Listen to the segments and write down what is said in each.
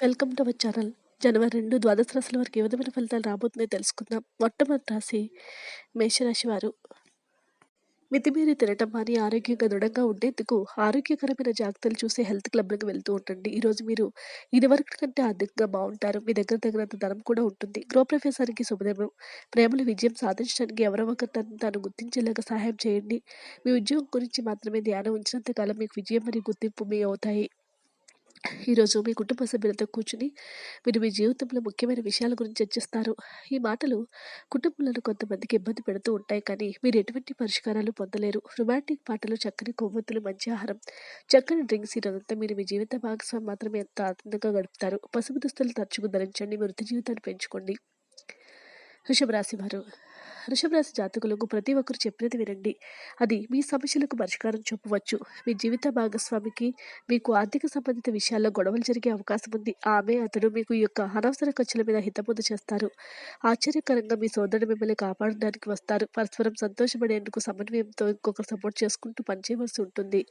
Welcome to our channel. జనవరి రెండు ద్వాదశ రాశుల వరకు ఏ విధమైన ఫలితాలు రాబోతుందో తెలుసుకుందాం. మొట్టమొదటి రాశి మేషరాశి వారు. మితిమీరి తినటం అని ఆరోగ్యంగా దృఢంగా ఉండేందుకు ఆరోగ్యకరమైన జాగ్రత్తలు చూసే హెల్త్ క్లబ్లకు వెళ్తూ ఉండండి. ఈరోజు మీరు ఇదివరకు కంటే ఆర్థికంగా బాగుంటారు. మీ దగ్గర తగినంత ధనం కూడా ఉంటుంది. గృహప్రవేశానికి శుభదినం ప్రేమలు విజయం సాధించడానికి ఎవరో ఒకరు తను తాను గుర్తించేలాగా సహాయం చేయండి. మీ ఉద్యోగం గురించి మాత్రమే ధ్యానం ఉంచినంతకాలం మీకు విజయం మరియు గుర్తింపు మీ అవుతాయి. ఈరోజు మీ కుటుంబ సభ్యులతో కూర్చుని మీరు మీ జీవితంలో ముఖ్యమైన విషయాల గురించి చర్చిస్తారు. ఈ మాటలు కుటుంబంలో కొంతమందికి ఇబ్బంది పెడుతూ ఉంటాయి కానీ మీరు ఎటువంటి పరిష్కారాలు పొందలేరు. రొమాంటిక్ పాటలు చక్కని కొవ్వొత్తులు మంచి ఆహారం చక్కని డ్రింక్స్ ఈరోజంతా మీరు మీ జీవిత భాగస్వామి మాత్రమే ఎంత ఆనందంగా గడుపుతారు. పసుపు దుస్తులు తరచుగా ధరించండి మీ వృత్తి జీవితాన్ని పెంచుకోండి. వృషభ రాశి వారు వృషభ జాతకులకు ప్రతి ఒక్కరు చెప్పినది వినండి. అది మీ సమస్యలకు పరిష్కారం చెప్పవచ్చు. మీ జీవిత భాగస్వామికి మీకు ఆర్థిక సంబంధిత విషయాల్లో గొడవలు జరిగే అవకాశం ఉంది. ఆమె అతడు మీకు ఈ యొక్క అనవసర ఖర్చుల మీద హితబోధ చేస్తారు. ఆశ్చర్యకరంగా మీ సోదరుడు మిమ్మల్ని కాపాడడానికి వస్తారు. పరస్పరం సంతోషపడేందుకు సమన్వయంతో ఇంకొకరు సపోర్ట్ చేసుకుంటూ పనిచేయవలసి ఉంటుంది.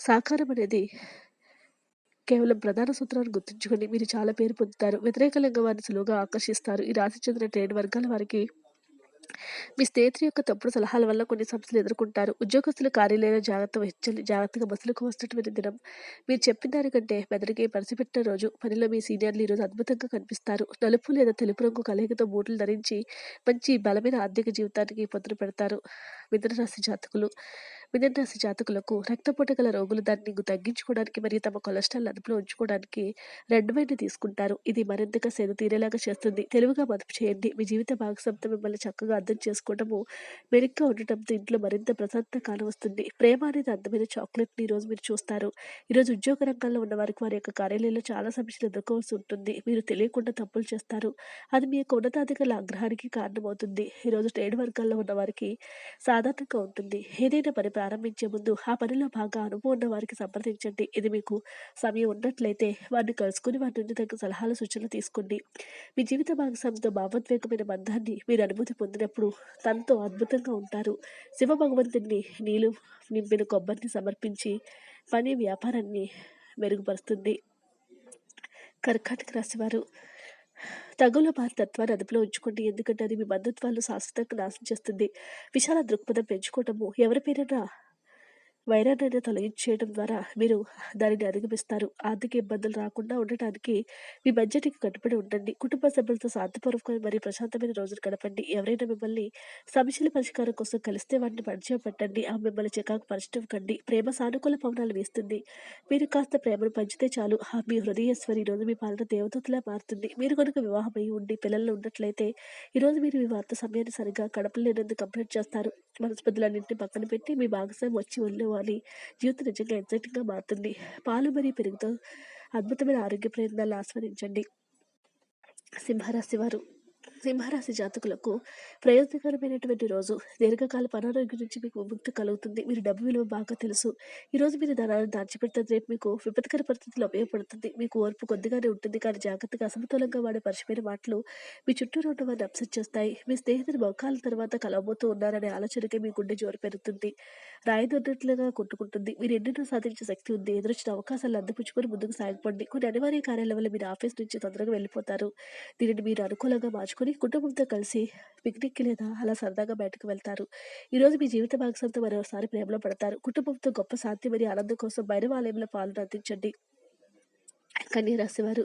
సహకారం అనేది కేవలం ప్రధాన సూత్రాన్ని గుర్తుంచుకొని మీరు చాలా పేరు పొందుతారు. వ్యతిరేక లింగ వారిని సులువుగా ఆకర్షిస్తారు. ఈ రాశి చెందిన ట్రేడ్ వర్గాల వారికి మీ స్నేహితుడి యొక్క తప్పుడు సలహాల వల్ల కొన్ని సమస్యలు ఎదుర్కొంటారు. ఉద్యోగస్తులు కార్యాలయంలో జాగ్రత్త వహించాలి జాగ్రత్తగా బస్సులకు వస్తున్నటువంటి దినం. మీరు చెప్పిన దానికంటే మెదడుకి పరిచిపెట్టిన రోజు పనిలో మీ సీనియర్లు ఈరోజు అద్భుతంగా కనిపిస్తారు. నలుపు లేదా తెలుపు రంగు కలయికతో బూట్లు ధరించి మంచి బలమైన ఆర్థిక జీవితానికి పొద్దున పెడతారు. మిథున రాశి జాతకులు. మిథున రాశి జాతకులకు రక్తపోటు గల రోగులు దాన్ని తగ్గించుకోవడానికి మరియు తమ కొలెస్ట్రాల్ అదుపులో ఉంచుకోవడానికి రెడ్ వైన్ తీసుకుంటారు. ఇది మరింతగా సేద తీరేలాగా చేస్తుంది. తెలివిగా మదుపు చేయండి. మీ జీవిత భాగస్వామితో మిమ్మల్ని చక్కగా అర్థం చేసుకోవడము మెరుగ్గా ఉండటంతో ఇంట్లో మరింత ప్రశాంతత కానవస్తుంది. ప్రేమ అనేది అందమైన చాక్లెట్ని ఈరోజు మీరు చూస్తారు. ఈరోజు ఉద్యోగ రంగంలో ఉన్న వారికి వారి యొక్క కార్యాలయంలో చాలా సమస్యలు ఎదుర్కోవాల్సి ఉంటుంది. మీరు తెలియకుండా తప్పులు చేస్తారు. అది మీ యొక్క ఉన్నతాధికారుల ఆగ్రహానికి కారణమవుతుంది. ఈరోజు ట్రేడ్ వర్గాల్లో ఉన్న వారికి సాధారణంగా ఉంటుంది. ఏదైనా పని ప్రారంభించే ముందు ఆ పనిలో బాగా అనుభవం ఉన్న వారికి సంప్రదించండి. ఇది మీకు సమయం ఉన్నట్లయితే వారిని కలుసుకుని వారి నుండి తగ్గ సలహాలు సూచనలు తీసుకోండి. మీ జీవిత భాగస్వామితో భావోద్వేగమైన బంధాన్ని మీరు అనుభూతి పొందినప్పుడు తనతో అద్భుతంగా ఉంటారు. శివ భగవంతుడిని నీళ్ళు నింపిన కొబ్బరిని సమర్పించి పని వ్యాపారాన్ని మెరుగుపరుస్తుంది. కర్కాటక రాశివారు తగుల వారి తత్వాన్ని అదుపులో ఉంచుకోండి. ఎందుకంటే అది మీ బంధుత్వాలు శాశ్వతంగా నాశనం చేస్తుంది. విశాల దృక్పథం పెంచుకోవటము. ఎవరిపైనా వైరాన్ని తొలగించేయడం ద్వారా మీరు దానిని అధిగమిస్తారు. ఆర్థిక ఇబ్బందులు రాకుండా ఉండటానికి మీ బడ్జెట్కి కట్టుబడి ఉండండి. కుటుంబ సభ్యులతో శాంతిపూర్వకమైన మరియు ప్రశాంతమైన రోజులు గడపండి. ఎవరైనా మిమ్మల్ని సమస్యల పరిష్కారం కోసం కలిస్తే వాటిని పరిచయం పెట్టండి. ఆ మిమ్మల్ని చికాకు పరిచయం ప్రేమ సానుకూల పవనాలు వేస్తుంది. మీరు కాస్త ప్రేమను పంచితే చాలు. ఆ మీ హృదయేశ్వరి ఈరోజు మీ పాలన దేవతలా మారుతుంది. మీరు కనుక వివాహమై ఉండి పిల్లలు ఉన్నట్లయితే ఈరోజు మీరు మీ వార్త సమయాన్ని సరిగ్గా కడపలేనందుకు కంప్లీట్ చేస్తారు. మనస్పతులన్నింటినీ పక్కన పెట్టి మీ భాగస్వామి వచ్చి వెళ్ళేవాలి జీవితం నిజంగా ఎగ్జైటింగ్గా మారుతుంది? పాలు మరియు పెరుగుతో అద్భుతమైన ఆరోగ్య ప్రయత్నాలు ఆస్వాదించండి. సింహరాశి వారు. సింహరాశి జాతకులకు ప్రయోజనకరమైనటువంటి రోజు. దీర్ఘకాల అనారోగ్యం నుంచి మీకు విముక్తి కలుగుతుంది. మీరు డబ్బు విలువ బాగా తెలుసు. ఈరోజు మీరు ధనాన్ని దాచిపెడుతుంది. రేపు మీకు విపత్కర పరిస్థితుల్లో ఉపయోగపడుతుంది. మీకు ఓర్పు కొద్దిగానే ఉంటుంది. కానీ జాగ్రత్తగా అసమతులంగా వాడే పరిచయమైన మాటలు మీ చుట్టూ ఉన్న వారిని అప్సెట్ చేస్తాయి. మీ స్నేహితులు మొక్కాల తర్వాత కలవబోతూ ఉన్నారనే ఆలోచనకే మీ గుండె జోరు పెరుగుతుంది. రాయిదొన్నట్లుగా కొట్టుకుంటుంది. మీరు ఎన్నెన్నో సాధించే శక్తి ఉంది. ఎదురొచ్చిన అవకాశాలు అందిపుచ్చుకొని ముందుకు సాగిపోండి. కొన్ని అనివార్య కార్యాల వల్ల మీరు ఆఫీస్ నుంచి తొందరగా వెళ్ళిపోతారు. దీనిని మీరు అనుకూలంగా మార్చుకుని చేసుకుని కుటుంబంతో కలిసి పిక్నిక్కి లేదా అలా సరదాగా బయటకు వెళ్తారు. ఈరోజు మీ జీవిత భాగస్వామితో మరోసారి ప్రేమలో పడతారు. కుటుంబంతో గొప్ప శాంతి మరియు ఆనందం కోసం భైరవాలయంలో పాలన అందించండి. కన్యరాశి వారు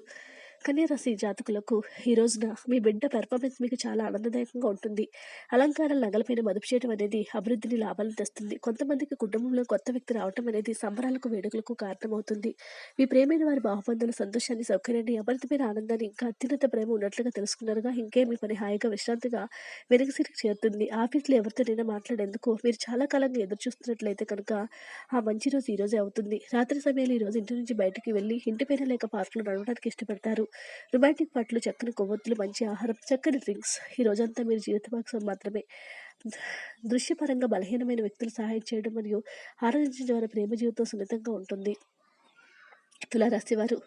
కన్యరాశి జాతకులకు ఈ రోజున మీ బిడ్డ పెర్ఫార్మెన్స్ మీకు చాలా ఆనందదాయకంగా ఉంటుంది. అలంకారాల నగలపైన మదుపు చేయడం అనేది అభివృద్ధిని లాభాలను తెస్తుంది. కొంతమందికి కుటుంబంలో కొత్త వ్యక్తి రావటం అనేది సంబరాలకు వేడుకలకు కారణమవుతుంది. మీ ప్రేమైన వారి బాహుబంధుల సంతోషాన్ని సౌకర్యాన్ని అమరితమైన ఆనందాన్ని ఇంకా అత్యున్నత ప్రేమ ఉన్నట్లుగా తెలుసుకున్నారుగా. ఇంకే మీ పని హాయిగా విశ్రాంతిగా వెనుకసిరికి చేరుతుంది. ఆఫీస్లో ఎవరితోనైనా మాట్లాడేందుకు మీరు చాలా కాలంగా ఎదురు చూస్తున్నట్లయితే కనుక ఆ మంచి రోజు ఈ రోజే అవుతుంది. రాత్రి సమయంలో ఈ రోజు ఇంటి నుంచి బయటికి వెళ్ళి ఇంటి పైన లేక పార్కులు నడవడానికి ఇష్టపడతారు. రొమాంటిక్ పాటలు చక్కని కొవ్వొత్తులు మంచి ఆహారం చక్కని డ్రింక్స్. ఈ రోజంతా మీరు జీవిత భాగస్వామి మాత్రమే. దృశ్యపరంగా బలహీనమైన వ్యక్తులు సహాయం చేయడం మరియు ఆరాధించిన ద్వారా ప్రేమ జీవితం సున్నితంగా ఉంటుంది. తులారాశి వారు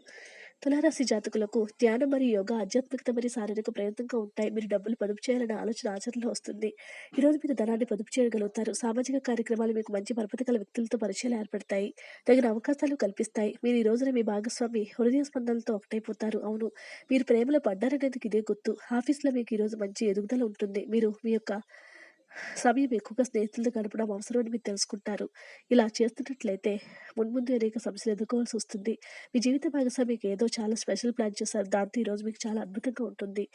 తులారాశి జాతకులకు ధ్యానం మరియు యోగా ఆధ్యాత్మికత మరియు శారీరక ప్రయత్నంగా ఉంటాయి. మీరు డబ్బులు పొదుపు చేయాలన్న ఆలోచన ఆచరణలో వస్తుంది. ఈరోజు మీరు ధనాన్ని పొదుపు చేయగలుగుతారు. సామాజిక కార్యక్రమాలు మీకు మంచి పరపతి గల వ్యక్తులతో పరిచయాలు ఏర్పడతాయి. తగిన అవకాశాలు కల్పిస్తాయి. మీరు ఈ రోజున మీ భాగస్వామి హృదయ స్పందనలతో ఒకటైపోతారు. అవును మీరు ప్రేమలో పడ్డారనేందుకు ఇదే గుర్తు. ఆఫీస్లో మీకు ఈరోజు మంచి ఎదుగుదల ఉంటుంది. మీరు మీ యొక్క సమయం ఎక్కువగా స్నేహితులతో గడపడం అవసరం అని మీరు తెలుసుకుంటారు. ఇలా చేస్తున్నట్లయితే మున్ముందు అనేక సమస్యలు ఎదుర్కోవాల్సి వస్తుంది. మీ జీవిత భాగస్వామికి ఏదో చాలా స్పెషల్ ప్లాన్ చేశారు. దాంతో ఈరోజు మీకు చాలా అద్భుతంగా ఉంటుంది.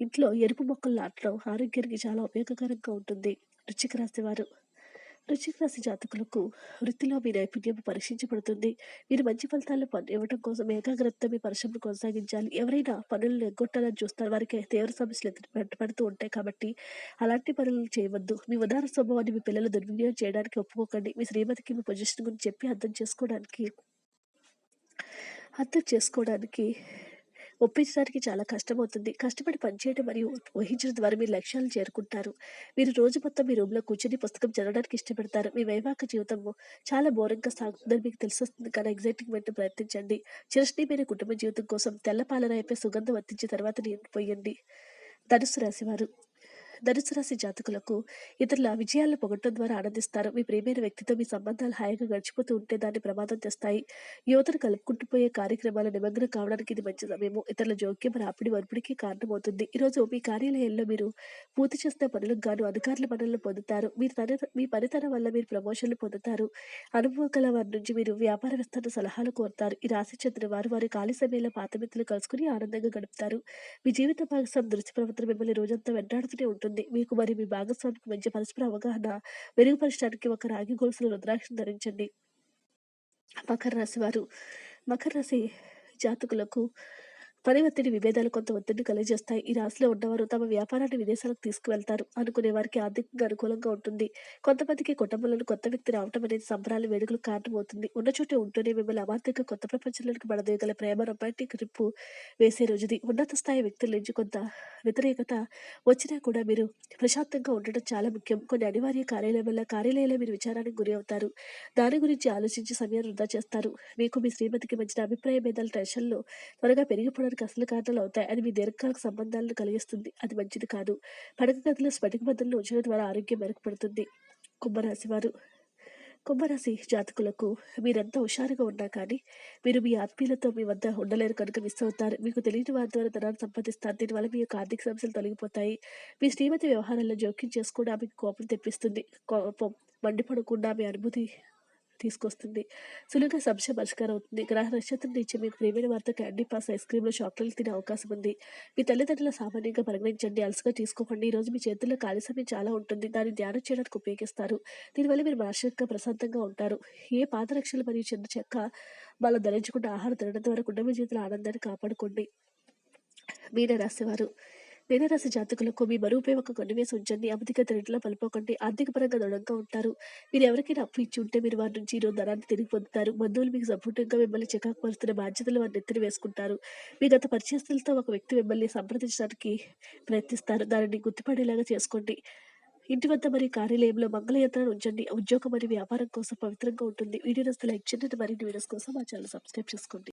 ఇంట్లో ఎరుపు మొక్కలు నాటడం ఆరోగ్యానికి చాలా ఉపయోగకరంగా ఉంటుంది. రుచికి రాసేవారు వృశ్చిక రాశి జాతకులకు వృత్తిలో మీ నైపుణ్యం పరీక్షించబడుతుంది. మీరు మంచి ఫలితాలను పొంద- ఇవ్వడం కోసం ఏకాగ్రత మీ పరిశ్రమను కొనసాగించాలి. ఎవరైనా పనులను ఎగ్గొట్టాలని చూస్తారు. వారికి తీవ్ర సమస్యలు ఎదురు ఉంటాయి కాబట్టి అలాంటి పనులను చేయవద్దు. మీ ఉదార స్వభావాన్ని మీ పిల్లలు దుర్వినియోగం చేయడానికి ఒప్పుకోకండి. మీ శ్రీమతికి మీ పొజిషన్ గురించి చెప్పి అర్థం చేసుకోవడానికి అర్థం చేసుకోవడానికి ఒప్పించడానికి చాలా కష్టమవుతుంది. కష్టపడి పనిచేయడం మరియు ఊహించడం ద్వారా మీరు లక్ష్యాలను చేరుకుంటారు. మీరు రోజు మొత్తం మీ రూమ్లో కూర్చొని పుస్తకం చదవడానికి ఇష్టపడతారు. మీ వైవాహిక జీవితం చాలా బోరింగ్గా సాగుతుందని మీకు తెలిసొస్తుంది. కానీ ఎగ్జైటింగ్ ప్రయత్నించండి. చిరస్నేమైన కుటుంబ జీవితం కోసం తెల్ల అయిపోయి సుగంధం వర్తించిన తర్వాత నిండిపోయండి. పోయండి ధనుసు రాశివారు ధనుసు రాశి జాతకులకు ఇతరుల విజయాలను పొగట్టడం ద్వారా ఆనందిస్తారు. మీ ప్రేమైన వ్యక్తితో మీ సంబంధాలు హాయిగా గడిచిపోతూ ఉంటే దాన్ని ప్రమాదం తెస్తాయి. యువతను కలుపుకుంటూ పోయే కార్యక్రమాల నిమగ్నం కావడానికి ఇది మంచి సమయము. ఇతరుల జోక్యం రాపిడి వరుపుడికి కారణమవుతుంది. ఈరోజు మీ కార్యాలయంలో మీరు పూర్తి చేసిన పనులకు గాను అధికారుల పనులను పొందుతారు. మీ తన మీ పనితనం వల్ల మీరు ప్రమోషన్లు పొందుతారు. అనుభవం గల వారి నుంచి మీరు వ్యాపార విస్తరణ సలహాలు కోరుతారు. ఈ రాశి చెందిన వారు వారి ఖాళీ సమయంలో పాత మిత్రులు కలుసుకుని ఆనందంగా గడుపుతారు. మీ జీవిత భాగస్వామి దృష్టి ప్రవర్తన మిమ్మల్ని రోజంతా వెంటాడుతూనే ఉంటుంది. మీకు మరి మీ భాగస్వామికి మధ్య పరస్పర అవగాహన మెరుగుపరచడానికి ఒక రాగి గొలుసుల రుద్రాక్షను ధరించండి. మకర రాశి వారు. మకర రాశి జాతకులకు పని ఒత్తిడి విభేదాలు కొంత ఒత్తిడిని కలిగజేస్తాయి. ఈ రాశిలో ఉన్నవారు తమ వ్యాపారాన్ని విదేశాలకు తీసుకువెళ్తారు. అనుకునే వారికి ఆర్థికంగా అనుకూలంగా ఉంటుంది. కొంతమందికి కుటుంబంలోని కొత్త వ్యక్తి రావటం అనేది సంబరాలు వేడుకలు కారణమవుతుంది. ఉన్న చోటే ఉంటూనే మిమ్మల్ని అమాంతంగా కొత్త ప్రపంచంలోకి పడదోయగల ప్రేమ రొమాంటిక్ రిప్పు వేసే రోజుది. ఉన్నత స్థాయి వ్యక్తుల నుంచి కొంత వ్యతిరేకత వచ్చినా కూడా మీరు ప్రశాంతంగా ఉండటం చాలా ముఖ్యం. కొన్ని అనివార్య కార్యాలయం వల్ల కార్యాలయంలో మీరు విచారానికి గురి అవుతారు. దాని గురించి ఆలోచించి సమయం వృధా చేస్తారు. మీకు మీ శ్రీమతికి మధ్యన అభిప్రాయ భేదాల టెన్షన్లో త్వరగా పెరిగిపోవడానికి అసలు కారణాలు అవుతాయి. అది మీ దీర్ఘకాలిక సంబంధాలను కలిగిస్తుంది. అది మంచిది కాదు. పడక గదిలో స్ఫటిక బద్దలను ఉంచడం ద్వారా ఆరోగ్యం మెరుగుపడుతుంది. కుంభరాశి వారు. కుంభరాశి జాతకులకు మీరంతా హుషారుగా ఉన్నా కానీ మీరు మీ ఆత్మీయులతో మీ వద్ద ఉండలేరు కనుక మిస్ అవుతారు. మీకు తెలియని వారి ద్వారా ధనాన్ని సంపాదిస్తారు. దీనివల్ల మీ యొక్క ఆర్థిక సమస్యలు తొలగిపోతాయి. మీ శ్రీమతి వ్యవహారాల్లో జోక్యం చేసుకుండా మీకు కోపం తెప్పిస్తుంది. కోపం మండిపడకుండా మీ అనుభూతి తీసుకొస్తుంది. సులువుగా సమస్య పరిష్కారం అవుతుంది. గ్రహ నక్షత్రం నుంచి మీకు ప్రేమైన వారితో క్యాండీ పాస్ ఐస్ క్రీమ్లో చాక్లెట్లు తినే అవకాశం ఉంది. మీ తల్లిదండ్రులు సామాన్యంగా పరిగణించండి. అలసగా తీసుకోకండి. ఈ రోజు మీ చేతుల్లో ఖాళీ సమయం చాలా ఉంటుంది. దాన్ని ధ్యానం చేయడానికి ఉపయోగిస్తారు. దీనివల్ల మీరు మానసికంగా ప్రశాంతంగా ఉంటారు. ఏ పాదరక్షలు మరియు చిన్న చెక్క వాళ్ళు ధరించకుండా ఆహారం తినడం ద్వారా కుటుంబ జీవితంలో ఆనందాన్ని కాపాడుకోండి. మీన రాసేవారు. మీనరాశి జాతకులకు మీ బరువుపై ఒక కొనివేసి ఉంచండి. అధిక రేట్లో పలిపోకండి. ఆర్థిక పరంగా దృఢంగా ఉంటారు. మీరు ఎవరికైనా అప్పు ఇచ్చి ఉంటే మీరు వారి నుంచి ఈరోజు ధనాన్ని తిరిగి పొందుతారు. బంధువులు మీకు సపోర్టివ్గా మిమ్మల్ని చికాకు పరుస్తున్న బాధ్యతలు వారిని ఎత్తిన వేసుకుంటారు. మీ గత పరిచయస్తులతో ఒక వ్యక్తి మిమ్మల్ని సంప్రదించడానికి ప్రయత్నిస్తారు. దానిని గుర్తుపడేలాగా చేసుకోండి. ఇంటి వద్ద మరియు కార్యాలయంలో మంగళయంత్రాన్ని ఉంచండి. ఉద్యోగం మరియు వ్యాపారం కోసం పవిత్రంగా ఉంటుంది. వీడియో నస్తే లైక్ చేయండి. మరిన్ని వీడియోస్ కోసం మా ఛానల్ సబ్స్క్రైబ్ చేసుకోండి.